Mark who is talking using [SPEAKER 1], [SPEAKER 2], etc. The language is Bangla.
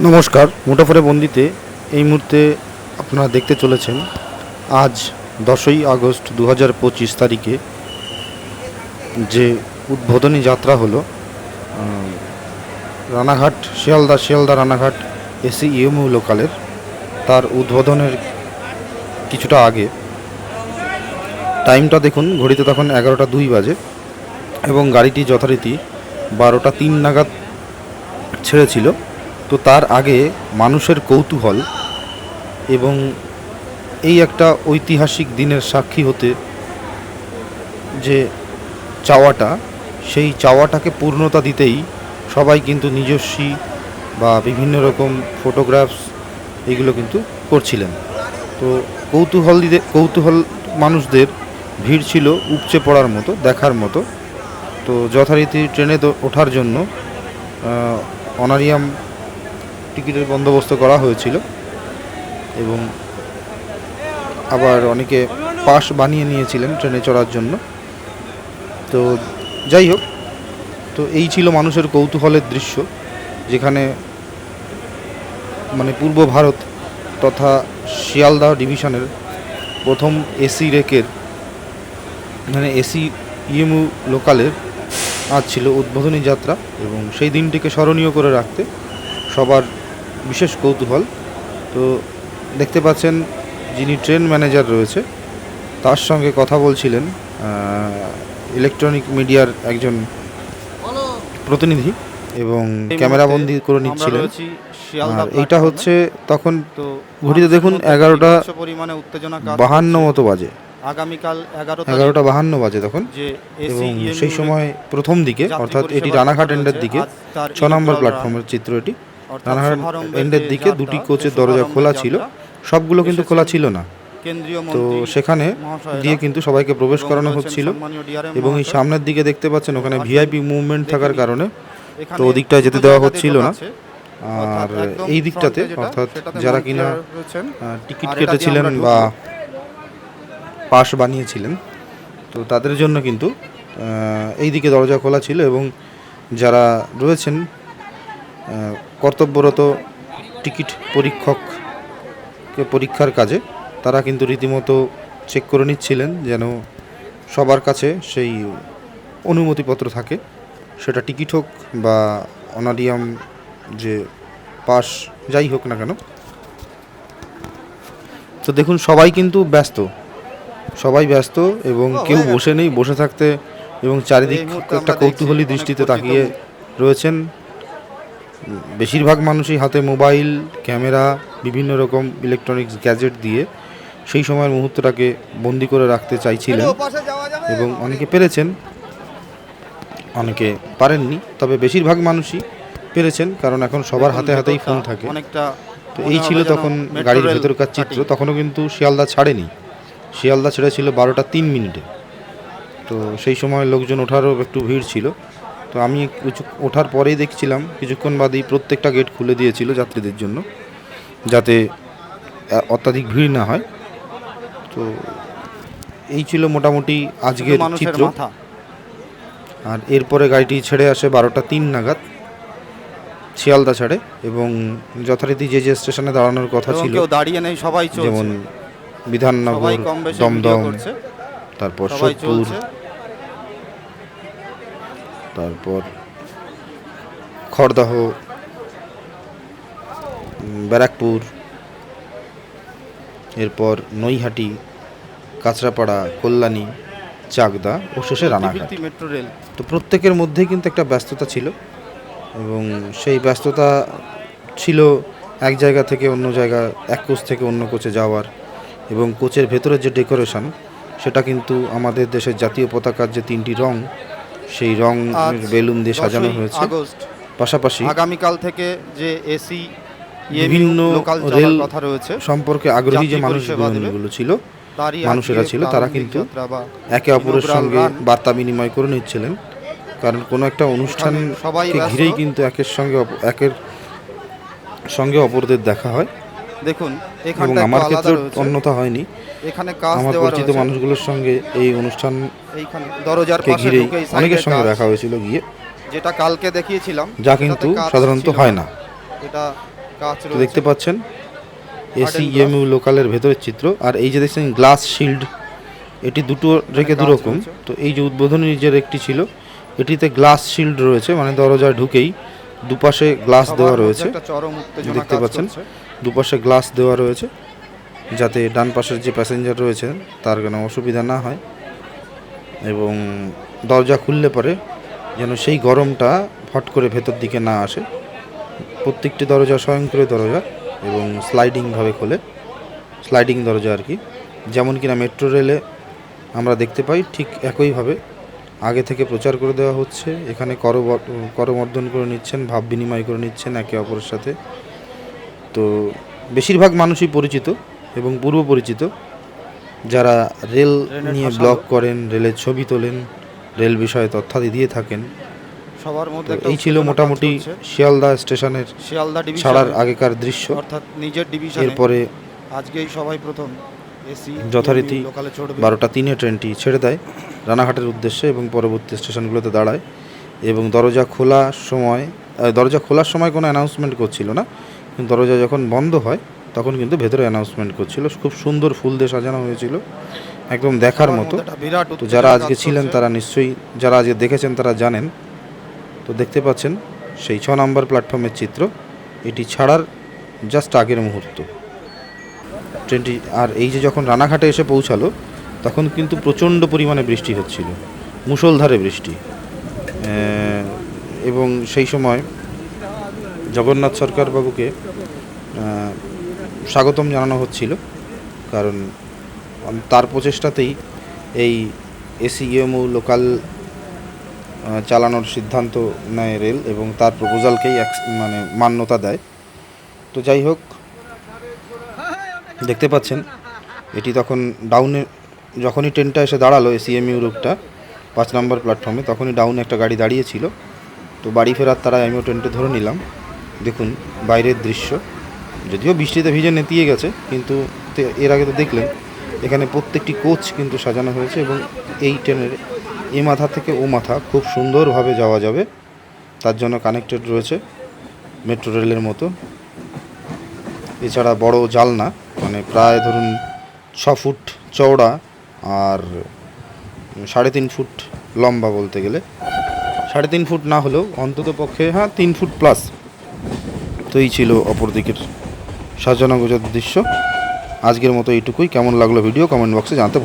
[SPEAKER 1] নমস্কার মুঠাফরে বন্দিতে এই মুহূর্তে আপনারা দেখতে চলেছেন আজ দশই আগস্ট দু হাজার পঁচিশ তারিখে যে উদ্বোধনী যাত্রা হলো রানাঘাট, শিয়ালদা শিয়ালদা রানাঘাট এসি ইএমইউ লোকালের। তার উদ্বোধনের কিছুটা আগে, টাইমটা দেখুন, ঘড়িতে তখন এগারোটা দুই বাজে এবং গাড়িটি যথারীতি বারোটা তিন নাগাদ ছেড়েছিল। তো তার আগে মানুষের কৌতূহল এবং এই একটা ঐতিহাসিক দিনের সাক্ষী হতে যে চাওয়াটা, সেই চাওয়াটাকে পূর্ণতা দিতেই সবাই কিন্তু নিজস্বী বা বিভিন্ন রকম ফটোগ্রাফস এগুলো কিন্তু করছিলেন। তো কৌতূহল কৌতূহল মানুষদের ভিড় ছিল উপচে পড়ার মতো, দেখার মতো। তো যথারীতি ট্রেনে ওঠার জন্য অনারিয়াম টিকিটের বন্দোবস্ত করা হয়েছিল এবং আবার অনেকে পাস বানিয়ে নিয়েছিলেন ট্রেনে চড়ার জন্য। তো যাই হোক, তো এই ছিল মানুষের কৌতূহলের দৃশ্য, যেখানে মানে পূর্ব ভারত তথা শিয়ালদহ ডিভিশনের প্রথম এসি রেকের মানে এসি ইএমউ লোকালের আজ ছিল উদ্বোধনী যাত্রা এবং সেই দিনটিকে স্মরণীয় করে রাখতে সবার বিশেষ কৌতূহল। তো দেখতে পাচ্ছেন যিনি ট্রেন ম্যানেজার রয়েছে তার সঙ্গে কথা বলছিলেন ইলেকট্রনিক মিডিয়ার একজন প্রতিনিধি এবং ক্যামেরাবন্দি করে নিচ্ছিলেন। এইটা হচ্ছে তখন ঘড়িতে দেখুন এগারোটা
[SPEAKER 2] পরিমাণে উত্তেজনা
[SPEAKER 1] বাহান্ন মতো বাজে।
[SPEAKER 2] আগামীকাল এগারো
[SPEAKER 1] এগারোটা বাহান্ন বাজে তখন। এবং সেই সময় প্রথম দিকে অর্থাৎ এটি রানাঘাট এন্ডের দিকে ছ নম্বর প্ল্যাটফর্মের চিত্র এটি। এন্ডের দিকে দুটি কোচের দরজা খোলা ছিল সবগুলো কিন্তু খোলা ছিল না। তো সেখানে দিয়ে কিন্তু সবাইকে প্রবেশ করানো হচ্ছিল এবং এই সামনের দিকে দেখতে পাচ্ছেন ওখানে ভিআইপি মুভমেন্ট থাকার কারণে তো ওদিকটায় যেতে দেওয়া হচ্ছিল না। আর এই দিকটাতে অর্থাৎ যারা কিনা টিকিট কেটেছিলেন বা পাস বানিয়েছিলেন তো তাদের জন্য কিন্তু এই দিকে দরজা খোলা ছিল এবং যারা রয়েছেন কর্তব্যরত টিকিট পরীক্ষককে পরীক্ষার কাজে তারা কিন্তু রীতিমতো চেক করে নিচ্ছিলেন যেন সবার কাছে সেই অনুমতিপত্র থাকে। সেটা টিকিট হোক বা অনারিয়াম যে পাস যাই হোক না কেন। তো দেখুন সবাই কিন্তু ব্যস্ত। সবাই ব্যস্ত এবং কেউ বসে নেই বসে থাকতে এবং চারিদিক একটা কৌতূহলী দৃষ্টিতে তাকিয়ে রয়েছেন। বেশিরভাগ মানুষই হাতে মোবাইল ক্যামেরা বিভিন্ন রকম ইলেকট্রনিক্স গ্যাজেট দিয়ে সেই সময়ের মুহূর্তটাকে বন্দি করে রাখতে চাইছিলেন এবং অনেকে পেরেছেন। অনেকে পারেননি তবে বেশিরভাগ মানুষই পেরেছেন কারণ এখন সবার হাতে হাতেই ফোন থাকে।
[SPEAKER 2] অনেকটা
[SPEAKER 1] তো এই ছিল তখন গাড়ির ভেতরকার চিত্র তখনও কিন্তু শিয়ালদা ছাড়েনি। শিয়ালদা ছেড়েছিল বারোটা তিন মিনিটে। তো সেই সময় লোকজন ওঠারও একটু ভিড় ছিল। তো আমি কিছু ওঠার পরেই দেখছিলাম কিছুক্ষণ বাদেই প্রত্যেকটা গেট খুলে দিয়েছিল যাত্রীদের জন্য যাতে অত্যাধিক ভিড় না হয়। তো এই ছিল মোটামুটি আজকের চিত্র। আর এরপরে গাড়িটি ছেড়ে আসে বারোটা তিন নাগাদ শিয়ালদা ছাড়ে এবং যথারীতি যে যে স্টেশনে দাঁড়ানোর কথা ছিল
[SPEAKER 2] দাঁড়িয়ে নেই সবাই
[SPEAKER 1] যেমন বিধাননগর দমদম তারপর সোদপুর
[SPEAKER 2] চলছে।
[SPEAKER 1] তারপর খড়দাহ ব্যারাকপুর এরপর নৈহাটি কাঁচরাপাড়া কল্যাণী চাকদা ও শেষে রানাঘাট।
[SPEAKER 2] Metro rail.
[SPEAKER 1] তো প্রত্যেকের মধ্যেই কিন্তু একটা ব্যস্ততা ছিল এবং সেই ব্যস্ততা ছিল এক জায়গা থেকে অন্য জায়গা এক কোচ থেকে অন্য কোচে যাওয়ার এবং কোচের ভেতরের যে ডেকোরেশন সেটা কিন্তু আমাদের দেশের জাতীয় পতাকার যে তিনটি রং সেই রং বেলুন দিয়ে সাজানো হয়েছে। পাশাপাশি
[SPEAKER 2] আগামীকাল থেকে যে এসি
[SPEAKER 1] বিভিন্ন রেল
[SPEAKER 2] কথা রয়েছে
[SPEAKER 1] সম্পর্কে আগ্রহী যে মানুষগুলো ছিল মানুষেরা ছিল, তারা কিন্তু একে অপরের সঙ্গে বার্তা বিনিময় করে নিচ্ছিলেন। কারণ কোনো একটা অনুষ্ঠান ঘিরেই কিন্তু একের সঙ্গে একের সঙ্গে অপরদের দেখা হয়।
[SPEAKER 2] দেখুন
[SPEAKER 1] এবং
[SPEAKER 2] এখানটা
[SPEAKER 1] আমার ক্ষেত্রে
[SPEAKER 2] রয়েছে।
[SPEAKER 1] হয়নি।
[SPEAKER 2] এখানে কাজ
[SPEAKER 1] আমার পরিচিত মানুষগুলোর সঙ্গে এই অনুষ্ঠানকে
[SPEAKER 2] এইখানে দরজার পাশে
[SPEAKER 1] অনেকের সঙ্গে দেখা হয়েছিল গিয়ে।
[SPEAKER 2] যেটা কালকে দেখিয়েছিলাম
[SPEAKER 1] যা কিন্তু সাধারণত হয় না।
[SPEAKER 2] এটা রয়েছে।
[SPEAKER 1] দেখতে পাচ্ছেন এসি
[SPEAKER 2] Hardened
[SPEAKER 1] এমইউ লোকালের ভেতরের চিত্র। আর এই যে দেখছেন গ্লাস শিল্ড এটি দুটো রেখে দুরকম তো এই যে উদ্বোধনী যে একটি ছিল এটিতে গ্লাস শিল্ড রয়েছে মানে দরজায় ঢুকেই দুপাশে গ্লাস দেওয়া রয়েছে। দেখতে পাচ্ছেন। দুপাশে গ্লাস দেওয়া রয়েছে, যাতে ডান পাশের যে প্যাসেঞ্জার রয়েছে তার কোনো অসুবিধা না হয় এবং দরজা খুললে পরে যেন সেই গরমটা ফট করে ভেতর দিকে না আসে। প্রত্যেকটি দরজা স্বয়ংক্রিয় দরজা এবং স্লাইডিংভাবে খোলে স্লাইডিং দরজা আর কি। যেমন কিনা মেট্রো রেলে আমরা দেখতে পাই ঠিক একইভাবে আগে থেকে প্রচার করে দেওয়া হচ্ছে। এখানে কর করমর্দন করে নিচ্ছেন, ভাব বিনিময় করে নিচ্ছেন একে অপরের সাথে। তো বেশিরভাগ মানুষই পরিচিত এবং পূর্ব পরিচিত। যারা রেল নিয়ে ব্লগ করেন রেলের ছবি তোলেন রেল বিষয়ে তথ্যাদি দিয়ে থাকেন
[SPEAKER 2] সবার মধ্যে
[SPEAKER 1] এই ছিল মোটামুটি। শিয়ালদা স্টেশনের
[SPEAKER 2] শিয়ালদা ডিভিশন
[SPEAKER 1] ছাড়ার আগেকার দৃশ্য।
[SPEAKER 2] অর্থাৎ নিজের ডিভিশনে
[SPEAKER 1] এরপরে
[SPEAKER 2] আজকেই সবাই প্রথম। এসি
[SPEAKER 1] যথারীতি বারোটা তিনে ট্রেনটি ছেড়ে দেয় রানাঘাটের উদ্দেশ্যে এবং পরবর্তী স্টেশনগুলোতে দাঁড়ায়। এবং দরজা খোলার সময় দরজা খোলার সময় কোনো অ্যানাউন্সমেন্ট করছিল না। দরজা যখন বন্ধ হয় তখন কিন্তু ভেতরে অ্যানাউন্সমেন্ট করছিল। খুব সুন্দর ফুল দিয়ে সাজানো হয়েছিল একদম দেখার মতো। তো যারা আজকে ছিলেন তারা নিশ্চয়ই যারা আজকে দেখেছেন তারা জানেন। তো দেখতে পাচ্ছেন সেই ছ নম্বর প্ল্যাটফর্মের চিত্র এটি ছাড়ার জাস্ট আগের মুহূর্ত। ট্রেনটি আর এই যে যখন রানাঘাটে এসে পৌঁছালো তখন কিন্তু প্রচণ্ড পরিমাণে বৃষ্টি হচ্ছিল মুষলধারে বৃষ্টি। এবং সেই সময় জগন্নাথ সরকার বাবুকে স্বাগতম জানানো হচ্ছিল। কারণ তার প্রচেষ্টাতেই এই এসিএমও লোকাল চালানোর সিদ্ধান্ত নেয় রেল এবং তার প্রপোজালকেই এক মানে মান্যতা দেয়। তো যাই হোক, দেখতে পাচ্ছেন, এটি তখন ডাউনে যখনই ট্রেনটা এসে দাঁড়াল এসিএমইউ রুটটা পাঁচ নম্বর প্ল্যাটফর্মে তখনই ডাউনে একটা গাড়ি দাঁড়িয়েছিল তো বাড়ি ফেরার তারা আমিও ট্রেনটা ধরে নিলাম। দেখুন, বাইরের দৃশ্য। যদিও বৃষ্টিতে ভিজে নেতিয়ে গেছে, কিন্তু এর আগে তো দেখলেন, এখানে প্রত্যেকটি কোচ কিন্তু সাজানো হয়েছে এবং এই ট্রেনের এ মাথা থেকে ও মাথা খুব সুন্দরভাবে যাওয়া যাবে। তার জন্য কানেক্টেড রয়েছে মেট্রো রেলের মতো। এছাড়া বড় জালনা মানে প্রায় ধরুন ছ ফুট চওড়া আর সাড়ে তিন ফুট লম্বা বলতে গেলে। সাড়ে তিন ফুট না হলেও অন্তত পক্ষে হ্যাঁ তিন ফুট প্লাস তো এই ছিল অপর দিকের সাজানো গোজার দৃশ্য। আজকের মতো এইটুকুই। কেমন লাগল ভিডিও কমেন্ট বক্সে জানতে